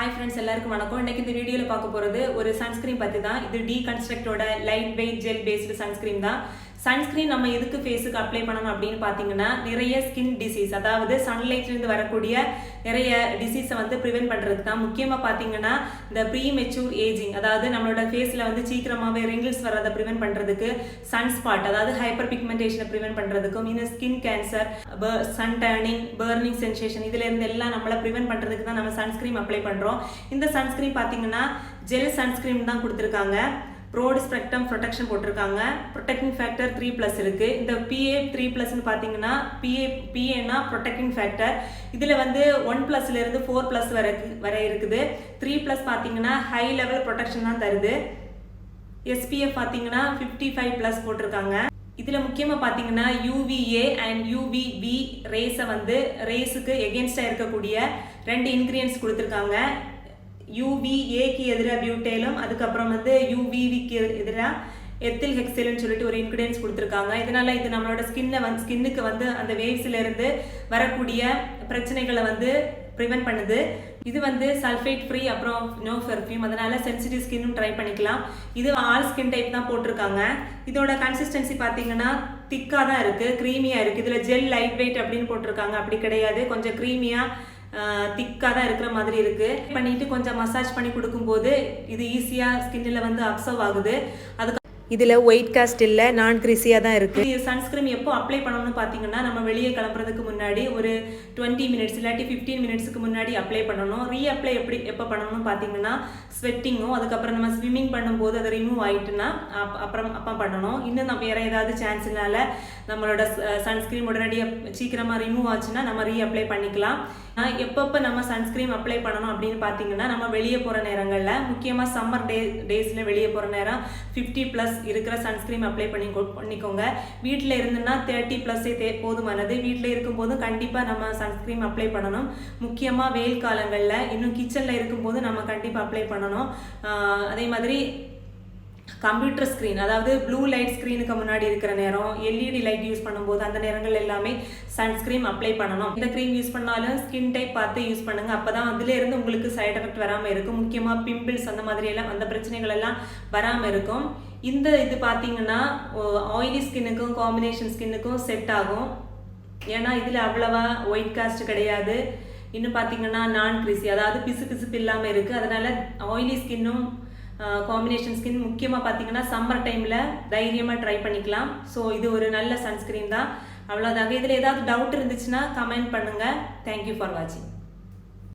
Hi friends எல்லாருக்கும் வணக்கம். இன்னைக்கு இந்த வீடியோவில் பார்க்க போகிறது ஒரு சன்ஸ்கிரீன் பற்றி தான் இது டி கன்ஸ்ட்ரக்டோட light weight gel based sunscreen தான். சன்ஸ்கிரீன் நம்ம எதுக்கு ஃபேஸுக்கு அப்ளை பண்ணணும் அப்படின்னு பார்த்தீங்கன்னா நிறைய ஸ்கின் டிசீஸ் அதாவது சன்லைட்லேருந்து வரக்கூடிய நிறைய டிசீஸை வந்து ப்ரிவென்ட் பண்ணுறது தான். முக்கியமாக பார்த்தீங்கன்னா இந்த ப்ரீ மெச்சூர் ஏஜிங் அதாவது நம்மளோட ஃபேஸில் வந்து சீக்கிரமாகவே ரிங்கிள்ஸ் வர்றதை ப்ரிவென்ட் பண்ணுறதுக்கு சன் ஸ்பாட் அதாவது ஹைப்பர் பிக்மெண்டேஷனை ப்ரிவென்ட் பண்ணுறதுக்கும் இன்னும் skin cancer sun turning burning sensation இதுலேருந்து எல்லாம் நம்மளை ப்ரிவென்ட் பண்ணுறதுக்கு தான் நம்ம சன்ஸ்கிரீம் அப்ளை பண்ணுறோம் இந்த சன்ஸ்கிரீம் பார்த்தீங்கன்னா ஜெல் சன்ஸ்கிரீம் தான் கொடுத்துருக்காங்க. ப்ரோடு ஸ்பெக்ட்ரம் ப்ரொடெக்ஷன் போட்டிருக்காங்க. ப்ரொடெக்டிங் ஃபேக்டர் த்ரீ ப்ளஸ் இருக்குது இந்த பிஏ த்ரீ ப்ளஸ்னு பார்த்தீங்கன்னா பிஏ பிஏனா ப்ரொடெக்டிங் ஃபேக்டர் இதில் வந்து ஒன் ப்ளஸ்லேருந்து ஃபோர் ப்ளஸ் வரை வரை இருக்குது. த்ரீ ப்ளஸ் பார்த்தீங்கன்னா ஹை லெவல் ப்ரொடெக்ஷன் தான் தருது. எஸ்பிஎஃப் பார்த்தீங்கன்னா ஃபிஃப்டி ஃபைவ் ப்ளஸ் போட்டிருக்காங்க. இதில் முக்கியமாக பார்த்தீங்கன்னா யூவிஏ அண்ட் யூவிபி ரேஸை வந்து ரேஸுக்கு எகென்ஸ்டாக இருக்கக்கூடிய ரெண்டு இன்க்ரீடியன்ஸ் கொடுத்துருக்காங்க. யூவிஏக்கு எதிராக பியூட்டேலும் அதுக்கப்புறம் வந்து யூவிவிக்கு எதிராக எத்தில் ஹெக்ஸேல்னு சொல்லிட்டு ஒரு இன்க்ரீடியன்ஸ் கொடுத்துருக்காங்க. இதனால இது நம்மளோட ஸ்கின்னை வந்து ஸ்கின்னுக்கு வந்து அந்த வேவ்ஸ்லேருந்து வரக்கூடிய பிரச்சனைகளை வந்து ப்ரிவென்ட் பண்ணுது. இது வந்து சல்ஃபேட் ஃப்ரீ அப்புறம் நோ பெர்ஃப்யூம் அதனால சென்சிட்டிவ் ஸ்கின்னும் ட்ரை பண்ணிக்கலாம். இது ஆல் ஸ்கின் டைப் தான் போட்டிருக்காங்க. இதோட கன்சிஸ்டன்சி பார்த்தீங்கன்னா திக்காக தான் இருக்குது க்ரீமியாக இருக்குது இதில் ஜெல் லைட் வெயிட் அப்படின்னு போட்டிருக்காங்க. அப்படி கிடையாது. கொஞ்சம் க்ரீமியாக திக்காக தான் இருக்கிற மாதிரி இருக்குது பண்ணிட்டு கொஞ்சம் மசாஜ் பண்ணி கொடுக்கும்போது இது ஈஸியாக ஸ்கின்னில் வந்து அப்சர்வ் ஆகுது. அதுக்கு இதில் ஒயிட் காஸ்ட் இல்லை நான் கிரிஸியாக தான் இருக்குது சன்ஸ்கிரீம் எப்போ அப்ளை பண்ணணும்னு பார்த்தீங்கன்னா நம்ம வெளியே கிளம்புறதுக்கு முன்னாடி ஒரு டுவெண்ட்டி மினிட்ஸ் இல்லாட்டி ஃபிஃப்டீன் மினிட்ஸ்க்கு முன்னாடி அப்ளை பண்ணணும். ரீ அப்ளை எப்படி எப்போ பண்ணணும்னு பார்த்தீங்கன்னா ஸ்வெட்டிங்கும் அதுக்கப்புறம் நம்ம ஸ்விம்மிங் பண்ணும்போது அது ரிமூவ் ஆயிட்டுன்னா அப் அப்புறம் அப்போ பண்ணணும். இன்னும் நம்ம வேற ஏதாவது சான்ஸ்னால நம்மளோட சன்ஸ்கிரீம் உடனடியாக சீக்கிரமாக ரிமூவ் ஆச்சுன்னா நம்ம ரீஅப்ளை பண்ணிக்கலாம். எப்பப்போ நம்ம சன்ஸ்கிரீம் அப்ளை பண்ணணும் அப்படின்னு பார்த்தீங்கன்னா நம்ம வெளியே போகிற நேரங்களில் முக்கியமாக சம்மர் டே டேஸில் வெளியே போகிற நேரம் ஃபிஃப்டி ப்ளஸ் இருக்கிற சன்ஸ்கிரீம் அப்ளை பண்ணி பண்ணிக்கோங்க. வீட்டில் இருந்துன்னா தேர்ட்டி ப்ளஸ்ஸே தே போதுமானது. வீட்டில் இருக்கும்போது கண்டிப்பாக நம்ம சன்ஸ்கிரீம் அப்ளை பண்ணணும். முக்கியமாக வெயில் காலங்களில் இன்னும் கிச்சனில் இருக்கும்போது நம்ம கண்டிப்பாக அப்ளை பண்ணணும். அதே மாதிரி கம்ப்யூட்டர் ஸ்க்ரீன் அதாவது ப்ளூ லைட் ஸ்க்ரீனுக்கு முன்னாடி இருக்கிற நேரம் எல்இடி லைட் யூஸ் பண்ணும்போது அந்த நேரங்கள் எல்லாமே சன்ஸ்கிரீம் அப்ளை பண்ணணும். இந்த க்ரீம் யூஸ் பண்ணாலும் ஸ்கின் டைப் பார்த்து யூஸ் பண்ணுங்க. அப்போ தான் அதுலேருந்து உங்களுக்கு சைட் எஃபெக்ட் வராமல் இருக்கும். முக்கியமாக பிம்பிள்ஸ் அந்த மாதிரி எல்லாம் அந்த பிரச்சனைகள் எல்லாம் வராமல் இருக்கும். இந்த இது பார்த்தீங்கன்னா ஆயிலி ஸ்கின்னுக்கும் காம்பினேஷன் ஸ்கின்னுக்கும் செட் ஆகும். ஏன்னா இதில் அவ்வளவா ஒயிட் காஸ்ட் கிடையாது. இன்னும் பார்த்தீங்கன்னா நான் கிரிசி அதாவது பிசு பிசுப்பு இல்லாமல் இருக்குது அதனால ஆயிலி ஸ்கின்னும் காம்பினேஷன் ஸ்கின் முக்கியமாக பார்த்தீங்கன்னா சம்மர் டைமில் தைரியமாக ட்ரை பண்ணிக்கலாம். ஸோ இது ஒரு நல்ல சன்ஸ்கிரீன் தான். அவ்வளோதாங்க இதில் ஏதாவது டவுட் இருந்துச்சுன்னா கமெண்ட் பண்ணுங்கள் தேங்க்யூ ஃபார் வாட்சிங்